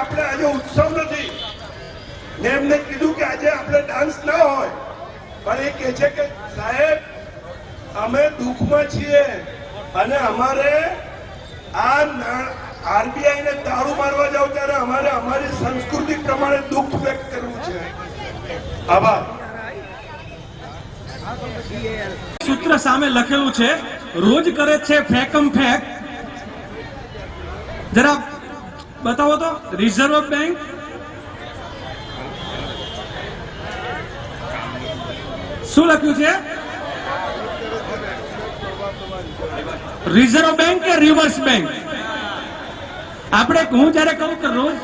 આપણે આજે ઉત્સવ નથી. મેં એમને કીધું કે આજે આપણે ડાન્સ ના હોય. પણ એ કહે છે કે, સાહેબ, અમે દુઃખમાં છીએ અને અમારે આ આરબીઆઈ ને તાળું મારવા જાવ ત્યારે અમારે અમારી સંસ્કૃતિ પ્રમાણે દુઃખ વ્યક્ત કરવું છે. આભાર. સૂત્ર સામે લખેલું છે, રોજ કરે છે ફેકમ ફેક. જરા બતાવો તો રિઝર્વ બેંક શું લખ્યું છે? રિઝર્વ બેંક કે રિવર્સ બેંક આપણે, હું જયારે કહું કે રોજ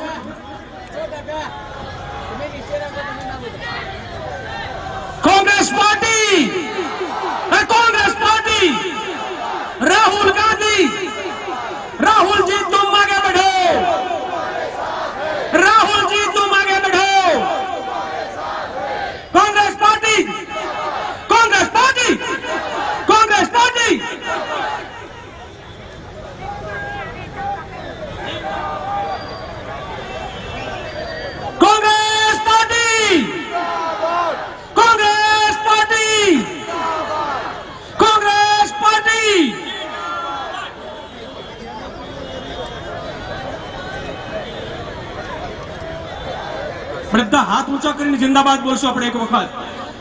બધા હાથ ઊંચા કરીને જિંદાબાદ બોલશું આપણે એક વખત.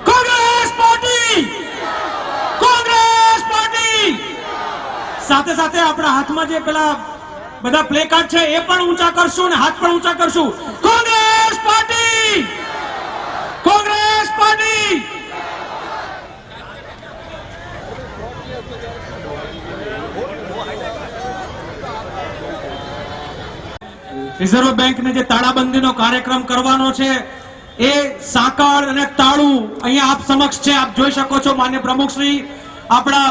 કોંગ્રેસ પાર્ટી! કોંગ્રેસ પાર્ટી! સાથે સાથે આપણા હાથમાં જે પેલા બધા પ્લે કાર્ડ છે, એ પણ ઊંચા કરશું અને હાથ પણ ઊંચા કરશું. Congress party Congress party reserve બેંકને જે તાળાબંધીનો કાર્યક્રમ કરવાનો છે, એ સાંકળ અને તાળું અહીંયા આપ સમક્ષ છે. આપ જોઈ શકો છો માન્ય પ્રમુખશ્રી, આપણા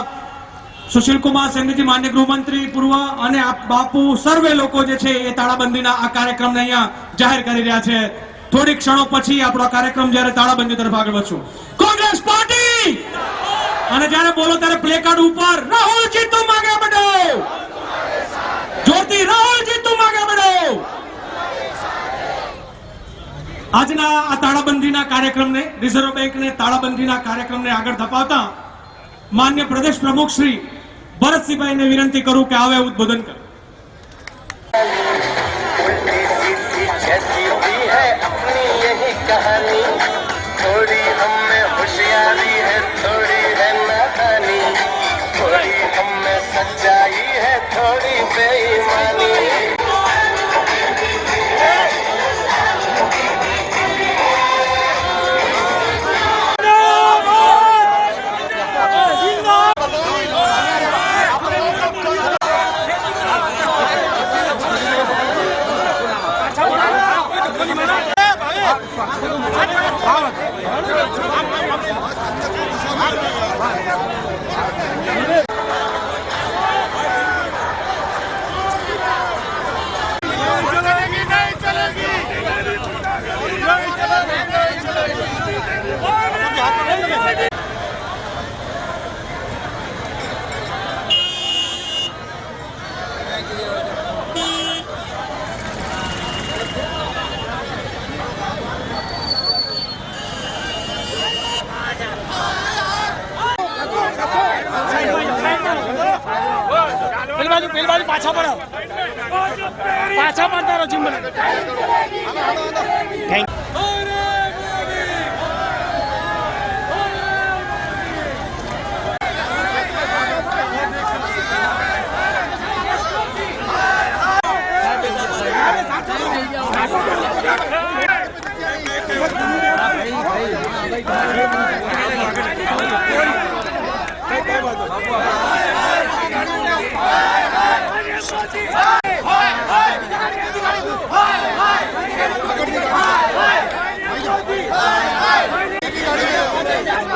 સુશીલ કુમાર માન્ય ગૃહમંત્રી, પૂર્વ અને બાપુ, સર્વે લોકો જે છે એ તાળાબંધીના આ કાર્યક્રમને અહીંયા જાહેર કરી રહ્યા છે. થોડી ક્ષણો પછી આપણો કાર્યક્રમ જ્યારે તાળાબંધી તરફ આગળ વધશું. કોંગ્રેસ પાર્ટી! અને જ્યારે બોલો ત્યારે પ્લે કાર્ડ ઉપર આજના આ તાળાબંધીના કાર્યક્રમને રિઝર્વ બેંકને તાળાબંધીના કાર્યક્રમને આગળ ધપાવતા માન્ય પ્રદેશ પ્રમુખ શ્રી ભરતસિંહભાઈને વિનંતી કરું કે આવે ઉદ્બોધન કરે उल्टी सीधी जैसी भी है अपनी यही कहानी थोड़ी हम Alın. Alın. પાછા પડો પાછા પડતા રહો જીમ Oh,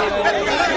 Yeah.